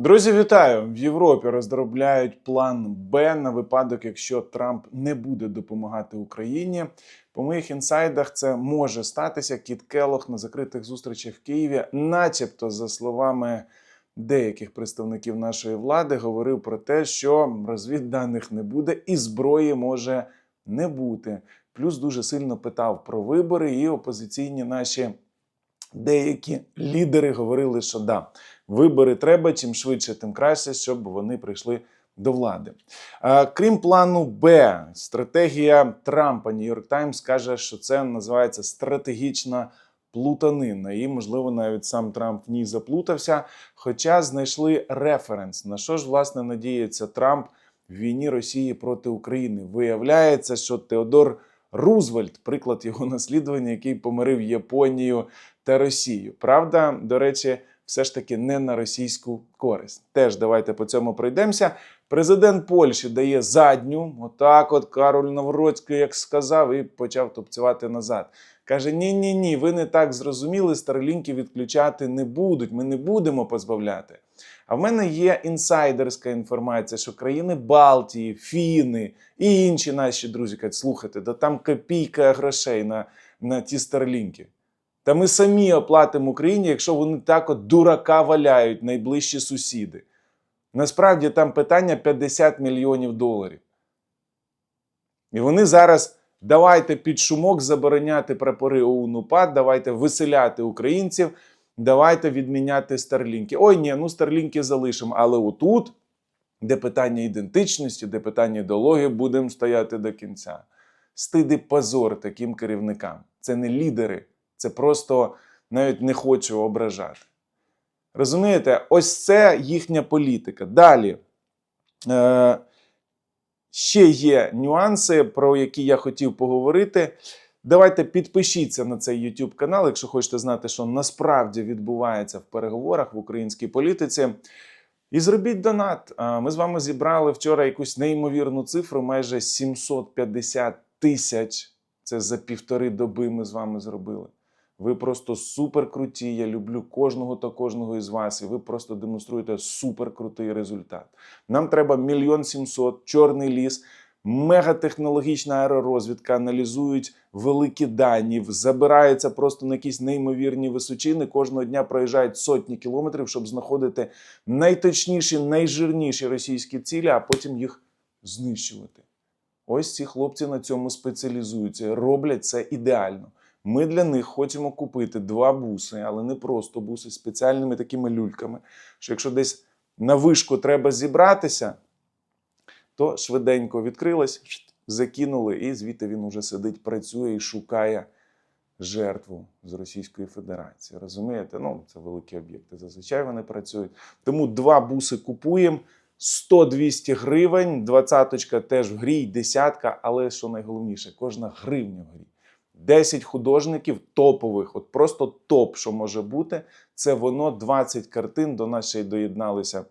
Друзі, вітаю! В Європі розробляють план Б на випадок, якщо Трамп не буде допомагати Україні. По моїх інсайдах це може статися. Кіт Келох на закритих зустрічах в Києві, начебто, за словами деяких представників нашої влади, говорив про те, що розвідданих не буде і зброї може не бути. Плюс дуже сильно питав про вибори, і опозиційні наші деякі лідери говорили, що да, вибори треба, чим швидше, тим краще, щоб вони прийшли до влади. Крім плану Б, стратегія Трампа Нью-Йорк Таймс каже, що це називається стратегічна плутанина. І, можливо, навіть сам Трамп в ній заплутався. Хоча знайшли референс, на що ж власне надіється Трамп в війні Росії проти України. Виявляється, що Теодор Рузвельт, приклад його наслідування, який помирив Японію та Росію. Правда, до речі, все ж таки не на російську користь. Теж давайте по цьому пройдемося. Президент Польщі дає задню, отак, от Кароль Навроцький, як сказав, і почав топцювати назад. Каже: ні, ні, ні, ви не так зрозуміли, старлінки відключати не будуть. Ми не будемо позбавляти. А в мене є інсайдерська інформація, що країни Балтії, Фіни і інші наші друзі кажуть, слухайте, да там копійка грошей на, на ті старлінки. Та ми самі оплатимо Україні, якщо вони так от дурака валяють найближчі сусіди. Насправді там питання 50 мільйонів доларів. І вони зараз давайте під шумок забороняти прапори ОУН УПАД, давайте виселяти українців, давайте відміняти старлінки. Ой, ні, ну старлінки залишимо. Але отут, де питання ідентичності, де питання ідеології, будемо стояти до кінця. Стид і позор таким керівникам. Це не лідери, це просто навіть не хочу ображати. Розумієте, ось це їхня політика. Далі. Е, ще є нюанси, про які я хотів поговорити. Давайте підпишіться на цей YouTube канал, якщо хочете знати, що насправді відбувається в переговорах в українській політиці. І зробіть донат. Ми з вами зібрали вчора якусь неймовірну цифру, майже 750 тисяч. Це за півтори доби ми з вами зробили. Ви просто супер круті. Я люблю кожного та кожного із вас, і ви просто демонструєте супер крутий результат. Нам треба мільйон сімсот, чорний ліс, мегатехнологічна аеророзвідка, аналізують великі дані, забираються просто на якісь неймовірні височини. Кожного дня проїжджають сотні кілометрів, щоб знаходити найточніші, найжирніші російські цілі, а потім їх знищувати. Ось ці хлопці на цьому спеціалізуються, роблять це ідеально. Ми для них хочемо купити два буси, але не просто буси, спеціальними такими люльками. Що якщо десь на вишку треба зібратися, то швиденько відкрилось, закинули, і звідти він уже сидить, працює і шукає жертву з Російської Федерації. Розумієте? Ну, це великі об'єкти. Зазвичай вони працюють. Тому два буси купуємо. 100-200 гривень, двадцяточка теж в грі, десятка, але що найголовніше, кожна гривня в грі. 10 художників топових, от просто топ, що може бути. Це воно 20 картин. До нас ще й доєдналися.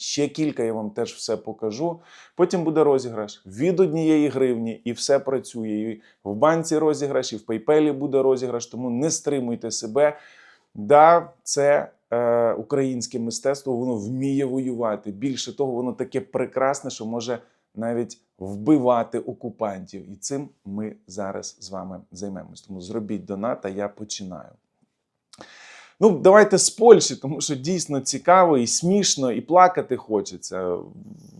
Ще кілька, я вам теж все покажу. Потім буде розіграш від однієї гривні, і все працює. І в банці розіграш, і в PayPal буде розіграш, тому не стримуйте себе. Да, це е, українське мистецтво, воно вміє воювати. Більше того, воно таке прекрасне, що може навіть вбивати окупантів. І цим ми зараз з вами займемось. Тому зробіть донат, а я починаю. Ну, давайте з Польщі, тому що дійсно цікаво і смішно, і плакати хочеться.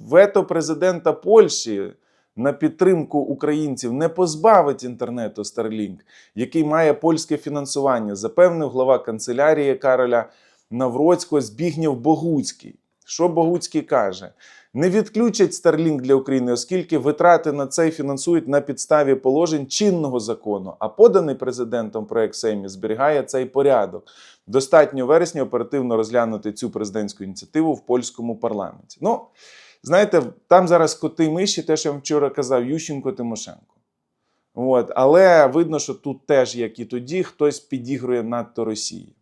Вето президента Польщі на підтримку українців не позбавить інтернету Starlink, який має польське фінансування, запевнив глава канцелярії Кароля Навроцького Збігнєв Богуцький. Що Богуцький каже? Не відключать Starlink для України, оскільки витрати на це фінансують на підставі положень чинного закону. А поданий президентом проект Сеймі зберігає цей порядок. Достатньо в вересні оперативно розглянути цю президентську ініціативу в польському парламенті. Ну, знаєте, там зараз коти миші, те, що я вам вчора казав, Ющенко Тимошенко. От. Але видно, що тут теж, як і тоді, хтось підігрує надто Росії.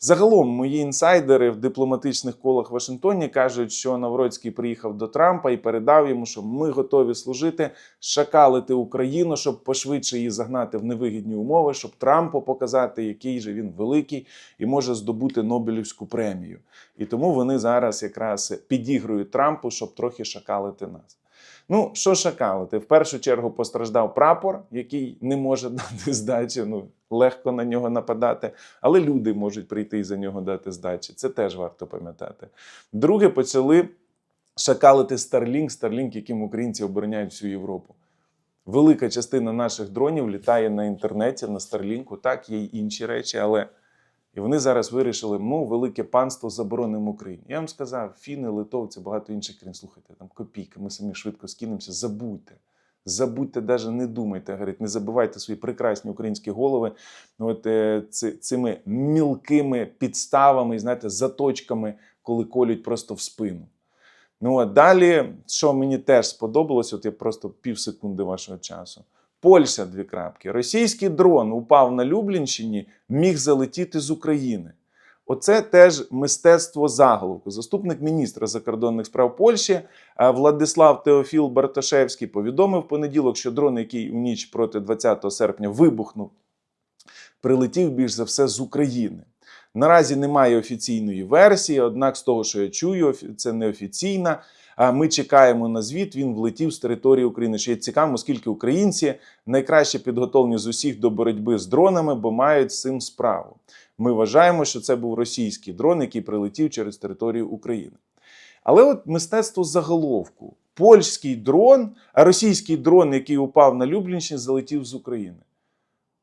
Загалом, мої інсайдери в дипломатичних колах Вашингтоні кажуть, що Навроцький приїхав до Трампа і передав йому, що ми готові служити, шакалити Україну, щоб пошвидше її загнати в невигідні умови, щоб Трампу показати, який же він великий і може здобути Нобелівську премію. І тому вони зараз якраз підігрують Трампу, щоб трохи шакалити нас. Ну, що шакалити? В першу чергу постраждав прапор, який не може дати здачі. Ну, легко на нього нападати, але люди можуть прийти і за нього дати здачі. Це теж варто пам'ятати. Друге, почали шакалити Starlink, Starlink, яким українці обороняють всю Європу. Велика частина наших дронів літає на інтернеті, на Старлінку. Так, є й інші речі, але і вони зараз вирішили, ну, велике панство заборонимо Україні. Я вам сказав, фіни, литовці, багато інших країн. Слухайте, там копійки, ми самі швидко скинемося. Забудьте. Забудьте, навіть не думайте, говорить, не забивайте свої прекрасні українські голови от, е, цими мілкими підставами, знаєте, заточками, коли колють просто в спину. Ну а далі, що мені теж сподобалось, от я просто пів секунди вашого часу. Польща, дві крапки. Російський дрон упав на Люблінщині, міг залетіти з України. Оце теж мистецтво заголовку. Заступник міністра закордонних справ Польщі е, Владислав Теофіл Барташевський повідомив понеділок, що дрон, який у ніч проти 20 серпня вибухнув, прилетів більш за все з України. Наразі немає офіційної версії, однак з того, що я чую, це неофіційна. Ми чекаємо на звіт. Він влетів з території України. Є цікаво, оскільки українці найкраще підготовлені з усіх до боротьби з дронами, бо мають з цим справу. Ми вважаємо, що це був російський дрон, який прилетів через територію України. Але от мистецтво заголовку: польський дрон, а російський дрон, який упав на Люблінщині, залетів з України.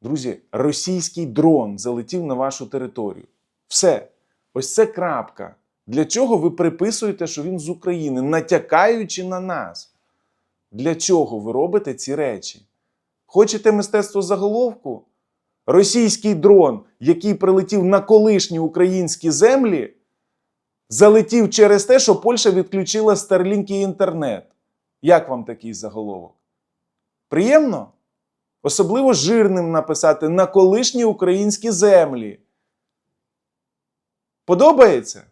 Друзі, російський дрон залетів на вашу територію. Все. Ось це крапка. Для чого ви приписуєте, що він з України, натякаючи на нас? Для чого ви робите ці речі? Хочете мистецтво заголовку? Російський дрон, який прилетів на колишні українські землі, залетів через те, що Польща відключила Starlink і інтернет. Як вам такий заголовок? Приємно? Особливо жирним написати на колишні українські землі. Подобається?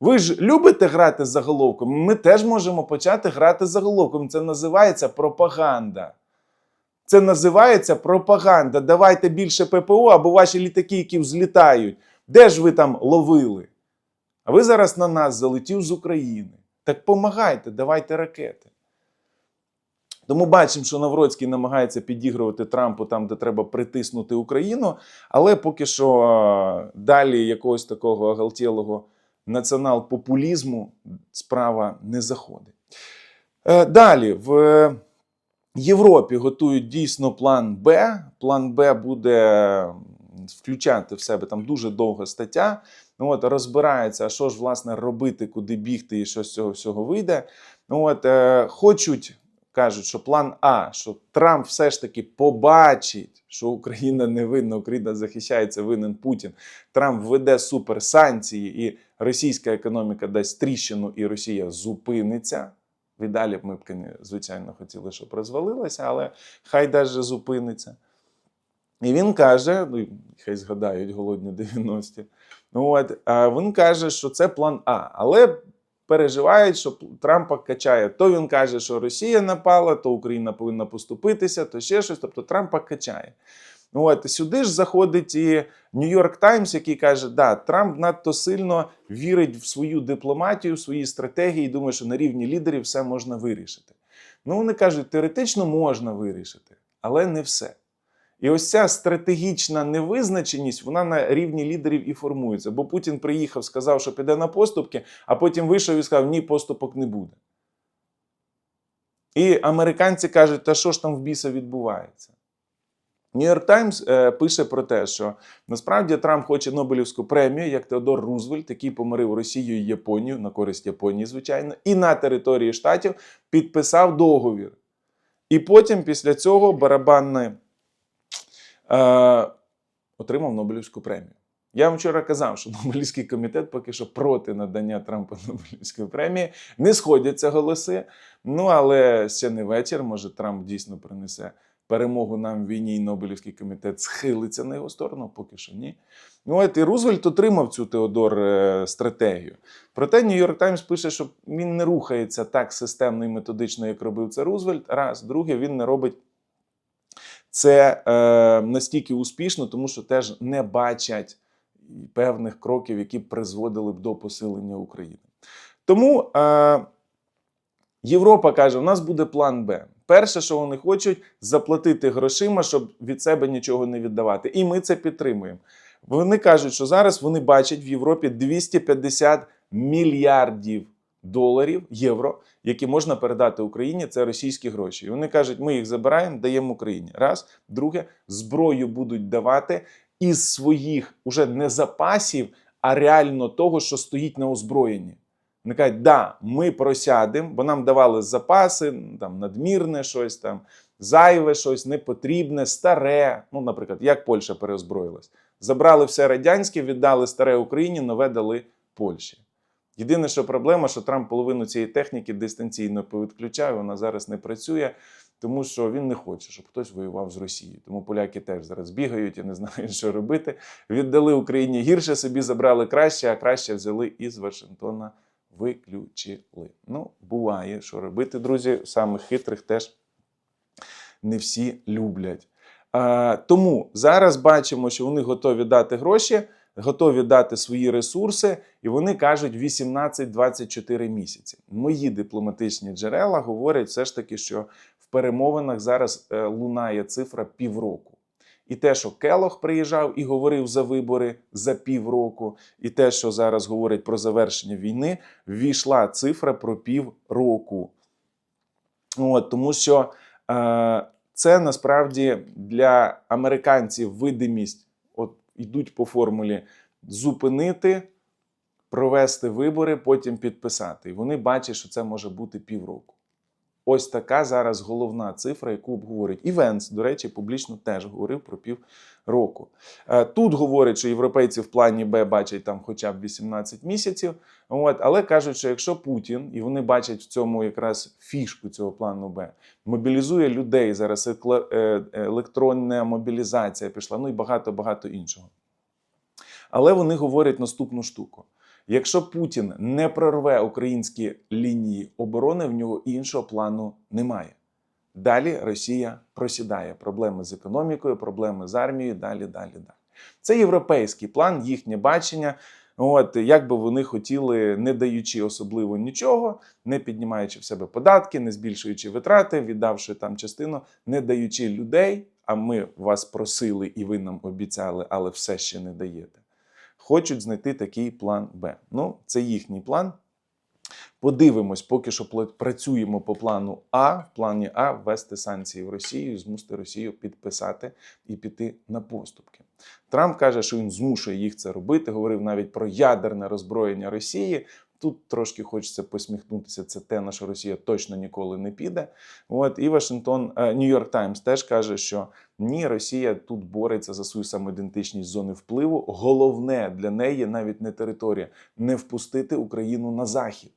Ви ж любите грати з заголовком? Ми теж можемо почати грати з заголовком. Це називається пропаганда. Це називається пропаганда. Давайте більше ППО або ваші літаки, які взлітають. Де ж ви там ловили? А ви зараз на нас залетів з України. Так помагайте, давайте ракети. Тому бачимо, що Навроцький намагається підігрувати Трампу там, де треба притиснути Україну, але поки що далі якогось такого оголтілого націонал-популізму справа не заходить. Е, Далі в Європі готують дійсно план Б. План Б буде включати в себе там дуже довга стаття. Ну, от, розбирається, що ж власне робити, куди бігти і що з цього всього вийде. Ну, от, е, хочуть, кажуть, що план А, що Трамп все ж таки побачить, що Україна не винна, Україна захищається, винен Путін. Трамп введе суперсанкції, і російська економіка дасть тріщину, і Росія зупиниться. Віддалі б ми б, звичайно, хотіли, щоб розвалилася, але хай даже зупиниться. І він каже: ну, хай згадають голодні 90-ті. Ну, от, він каже, що це план А. Але переживають, що Трампа качає. То він каже, що Росія напала, то Україна повинна поступитися, то ще щось. Тобто Трампа качає. От, сюди ж заходить і Нью-Йорк Таймс, який каже, да, Трамп надто сильно вірить в свою дипломатію, в свої стратегії, і думає, що на рівні лідерів все можна вирішити. Ну, вони кажуть, теоретично можна вирішити, але не все. І ось ця стратегічна невизначеність, вона на рівні лідерів і формується. Бо Путін приїхав, сказав, що піде на поступки, а потім вийшов і сказав, ні, поступок не буде. І американці кажуть, та що ж там в біса відбувається? Нью-Йорк Таймс е, пише про те, що насправді Трамп хоче Нобелівську премію, як Теодор Рузвельт, який помирив Росію і Японію на користь Японії, звичайно, і на території штатів підписав договір. І потім, після цього, барабанний е, отримав Нобелівську премію. Я вам вчора казав, що Нобелівський комітет поки що проти надання Трампу Нобелівської премії. Не сходяться голоси. Ну, але ще не вечір. Може, Трамп дійсно принесе перемогу нам в війні, і Нобелівський комітет схилиться на його сторону, поки що ні. Ну, от і Рузвельт отримав цю Теодор е, стратегію. Проте Нью-Йорк Таймс пише, що він не рухається так системно і методично, як робив це Рузвельт. Раз, друге, він не робить це е, настільки успішно, тому що теж не бачать певних кроків, які призводили б до посилення України. Тому е, Європа каже: у нас буде план Б. Перше, що вони хочуть, заплатити грошима, щоб від себе нічого не віддавати. І ми це підтримуємо. Вони кажуть, що зараз вони бачать в Європі 250 мільярдів доларів євро, які можна передати Україні. Це російські гроші. І вони кажуть, ми їх забираємо, даємо Україні. Раз, друге, зброю будуть давати із своїх уже не запасів, а реально того, що стоїть на озброєнні. Вони кажуть, да, ми просядемо, бо нам давали запаси, там надмірне щось там, зайве щось, непотрібне, старе. Ну, наприклад, як Польща переозброїлась. Забрали все радянське, віддали старе Україні, нове дали Польщі. Єдине, що проблема, що Трамп половину цієї техніки дистанційно повідключає, вона зараз не працює, тому що він не хоче, щоб хтось воював з Росією. Тому поляки теж зараз бігають і не знають, що робити. Віддали Україні гірше, собі забрали краще, а краще взяли із Вашингтона виключили. Ну, буває, що робити, друзі, самих хитрих теж не всі люблять. Тому зараз бачимо, що вони готові дати гроші, готові дати свої ресурси, і вони кажуть 18-24 місяці. Мої дипломатичні джерела говорять все ж таки, що в перемовинах зараз е, лунає цифра півроку. І те, що Келох приїжджав і говорив за вибори за півроку, і те, що зараз говорять про завершення війни, ввійшла цифра про півроку. От, тому що е, це насправді для американців видимість, йдуть по формулі зупинити, провести вибори, потім підписати. І вони бачать, що це може бути півроку. Ось така зараз головна цифра, яку обговорюють. І Венс, до речі, публічно теж говорив про півроку. Е, Тут говорять, що європейці в плані Б бачать там хоча б 18 місяців. От, але кажуть, що якщо Путін, і вони бачать в цьому якраз фішку цього плану Б, мобілізує людей зараз екле- е, електронна мобілізація пішла, ну і багато багато іншого. Але вони говорять наступну штуку. Якщо Путін не прорве українські лінії оборони, в нього іншого плану немає. Далі Росія просідає. Проблеми з економікою, проблеми з армією, далі, далі, далі. Це європейський план, їхнє бачення. От як би вони хотіли, не даючи особливо нічого, не піднімаючи в себе податки, не збільшуючи витрати, віддавши там частину, не даючи людей. А ми вас просили і ви нам обіцяли, але все ще не даєте хочуть знайти такий план Б. Ну, це їхній план. Подивимось, поки що працюємо по плану А. В плані А ввести санкції в Росію, змусити Росію підписати і піти на поступки. Трамп каже, що він змушує їх це робити. Говорив навіть про ядерне роззброєння Росії. Тут трошки хочеться посміхнутися. Це те, на що Росія точно ніколи не піде. От і Вашингтон, Нью-Йорк Таймс теж каже, що ні, Росія тут бореться за свою самоідентичність зони впливу. Головне для неї навіть не територія, не впустити Україну на захід.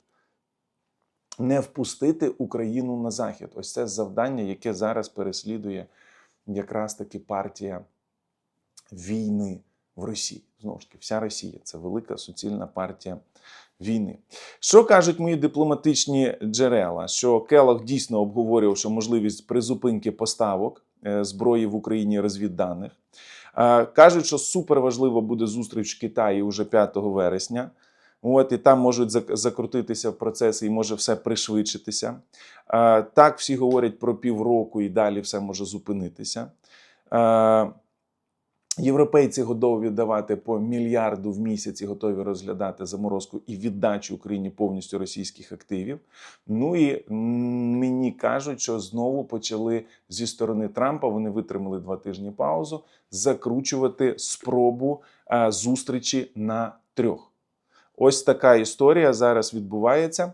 Не впустити Україну на захід. Ось це завдання, яке зараз переслідує якраз таки партія війни в Росії. Знову ж таки, вся Росія це велика суцільна партія війни. Що кажуть мої дипломатичні джерела? Що Келох дійсно обговорював, що можливість призупинки поставок зброї в Україні розвідданих. Е, Кажуть, що супер важливо буде зустріч в Китаї уже 5 вересня. От, і там можуть закрутитися процеси і може все пришвидшитися. Е, Так, всі говорять про півроку і далі все може зупинитися. Європейці готові давати по мільярду в місяць і готові розглядати заморозку і віддачу Україні повністю російських активів. Ну і мені кажуть, що знову почали зі сторони Трампа. Вони витримали два тижні паузу, закручувати спробу е, зустрічі на трьох. Ось така історія зараз відбувається.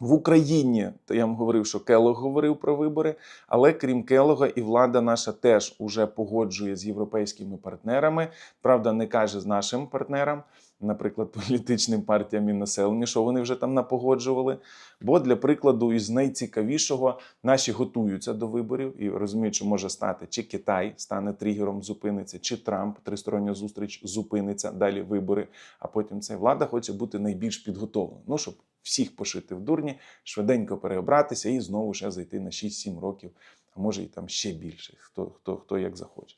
В Україні то я вам говорив, що Келог говорив про вибори, але крім Келога, і влада наша теж уже погоджує з європейськими партнерами. Правда, не каже з нашим партнерам. Наприклад, політичним партіям і населенню, що вони вже там напогоджували. Бо для прикладу, із найцікавішого наші готуються до виборів і розуміють, що може стати чи Китай стане тригером, зупиниться, чи Трамп тристороння зустріч зупиниться, далі вибори. А потім це влада хоче бути найбільш підготовлена. Ну щоб всіх пошити в дурні, швиденько переобратися і знову ще зайти на 6-7 років, а може і там ще більше, хто, хто, хто як захоче.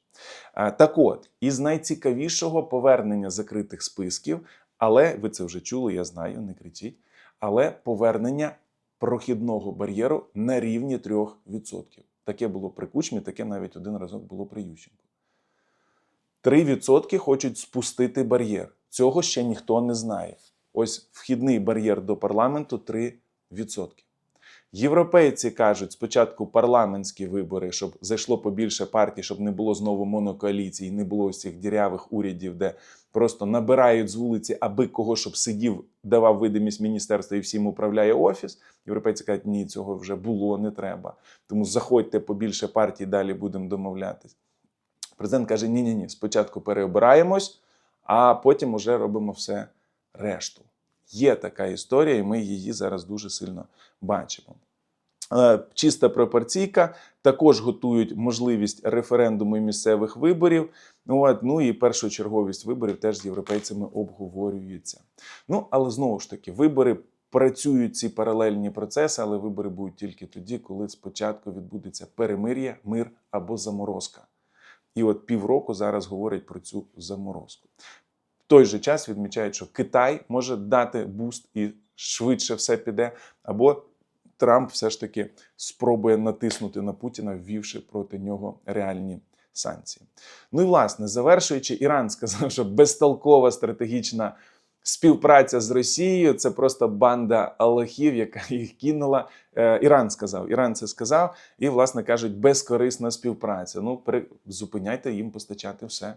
Так от, із найцікавішого повернення закритих списків, але ви це вже чули, я знаю, не кричіть. Але повернення прохідного бар'єру на рівні 3%. Таке було при Кучмі, таке навіть один разок було при Ющенку. 3% хочуть спустити бар'єр. Цього ще ніхто не знає. Ось вхідний бар'єр до парламенту 3%. Європейці кажуть, спочатку парламентські вибори, щоб зайшло побільше партій, щоб не було знову монокоаліцій, не було цих дірявих урядів, де просто набирають з вулиці, аби кого щоб сидів, давав видимість міністерства і всім управляє офіс. Європейці кажуть, ні, цього вже було, не треба. Тому заходьте побільше партій, далі будемо домовлятись. Президент каже: ні, ні, ні, спочатку переобираємось, а потім уже робимо все решту. Є така історія, і ми її зараз дуже сильно бачимо. Е, Чиста пропорційка також готують можливість референдуму і місцевих виборів. От, ну і першочерговість виборів теж з європейцями обговорюється. Ну, але знову ж таки, вибори працюють ці паралельні процеси, але вибори будуть тільки тоді, коли спочатку відбудеться перемир'я, мир або заморозка. І от півроку зараз говорять про цю заморозку. Той же час відмічають, що Китай може дати буст і швидше все піде, або Трамп все ж таки спробує натиснути на Путіна, ввівши проти нього реальні санкції. Ну і власне, завершуючи, Іран сказав, що безтолкова стратегічна співпраця з Росією це просто банда аллахів, яка їх кинула. Е, Іран сказав, Іран це сказав, і, власне кажуть, безкорисна співпраця. Ну, зупиняйте їм постачати все.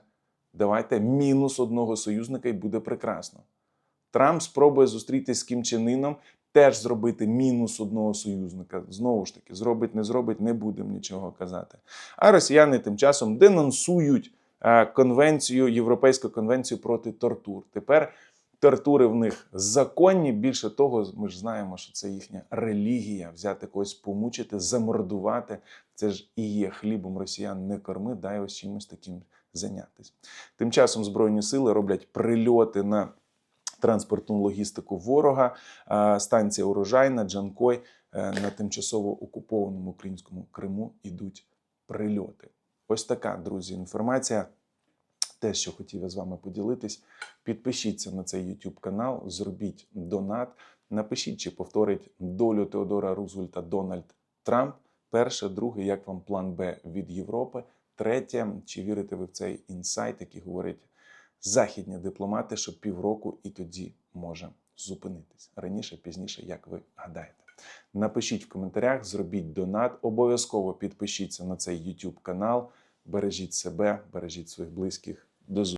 Давайте мінус одного союзника і буде прекрасно. Трамп спробує зустрітися з Кім Чен Іном, теж зробити мінус одного союзника. Знову ж таки, зробить, не зробить, не будемо нічого казати. А росіяни тим часом денонсують е, конвенцію, Європейську конвенцію проти тортур. Тепер тортури в них законні. Більше того, ми ж знаємо, що це їхня релігія. Взяти когось помучити, замордувати. Це ж і є хлібом росіян не корми, дай ось чимось таким зайнятися. Тим часом Збройні сили роблять прильоти на транспортну логістику ворога. Станція урожайна, Джанкой е, на тимчасово окупованому українському Криму ідуть прильоти. Ось така, друзі, інформація. Те, що хотів я з вами поділитись. Підпишіться на цей YouTube канал, зробіть донат. Напишіть, чи повторить долю Теодора Рузвельта Дональд Трамп. Перше, друге, як вам план Б від Європи. Третє, чи вірите ви в цей інсайт, який говорить західні дипломати, що півроку і тоді може зупинитись раніше, пізніше, як ви гадаєте. Напишіть в коментарях, зробіть донат. Обов'язково підпишіться на цей YouTube канал. Бережіть себе, бережіть своїх близьких. До зустрічі.